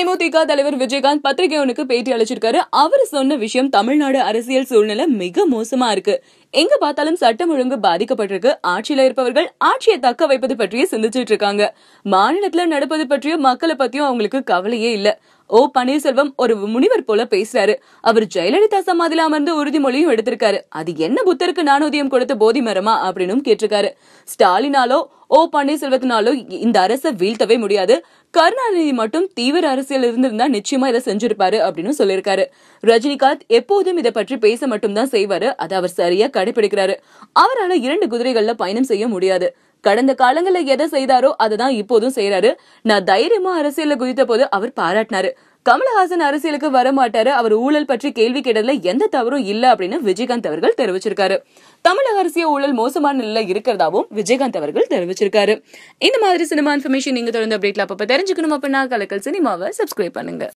தேமுதிக தலைவர் விஜயகாந்த் பத்திரிகை பேட்டி அளிச்சிருக்காரு. அவர் சொன்ன விஷயம் தமிழ்நாடு அரசியல் சூழ்நிலை மிக மோசமா இருக்கு. எங்க பார்த்தாலும் சட்டம் ஒழுங்கு பாதிக்கப்பட்டிருக்கு. ஆட்சியில இருப்பவர்கள் ஆட்சியை தக்க வைப்பது பற்றியே சிந்திச்சிட்டு இருக்காங்க. மாநிலத்துல நடப்பது பற்றியும் மக்களை பத்தியும் அவங்களுக்கு கவலையே இல்ல. ஓ பன்னீர்செல்வம் ஒரு முனிவர் போல பேசுறாரு. அவர் ஜெயலலிதா சமாதியில அமர்ந்து உறுதிமொழியும் எடுத்திருக்காரு. அது என்ன புத்தருக்கு நாணோதியம் கொடுத்த போதி மரமா அப்படின்னு கேட்டிருக்காரு. ஸ்டாலினாலோ ஓ பன்னீர்செல்வத்தினாலும் இந்த அரசை வீழ்த்தவே முடியாது. கருணாநிதி மட்டும் தீவிர அரசியல் இருந்திருந்தா நிச்சயமா இதை செஞ்சிருப்பாரு அப்படின்னு சொல்லியிருக்காரு. ரஜினிகாந்த் எப்போதும் இதை பற்றி பேச மட்டும்தான் செய்வாரு. அதை அவர் சரியா கடைபிடிக்கிறாரு அவரால இரண்டு குதிரைகள்ல பயணம் செய்ய முடியாது. கடந்த காலங்களில் எதை செய்தாரோ அதை தான் இப்போதும் செய்யறாரு நான் தைரியமா அரசியல குதித்த போது அவர் பாராட்டினாரு. கமலஹாசன் அரசியலுக்கு வர மாட்டாரு அவர் ஊழல் பற்றி கேள்வி கேட்டதுல எந்த தவறும் இல்ல அப்படின்னு விஜயகாந்த் அவர்கள் தெரிவிச்சிருக்காரு. தமிழக அரசியல் ஊழல் மோசமான நிலையில இருக்கிறதாவும் விஜயகாந்த் அவர்கள் தெரிவிச்சிருக்காரு. இந்த மாதிரி சினிமா இன்ஃபர்மேஷன் நீங்க தொடர்ந்து அப்டேட்ல அப்ப தெரிஞ்சுக்கணும் அப்படின்னா கலக்கல் சினிமாவை சப்ஸ்கிரைப் பண்ணுங்க.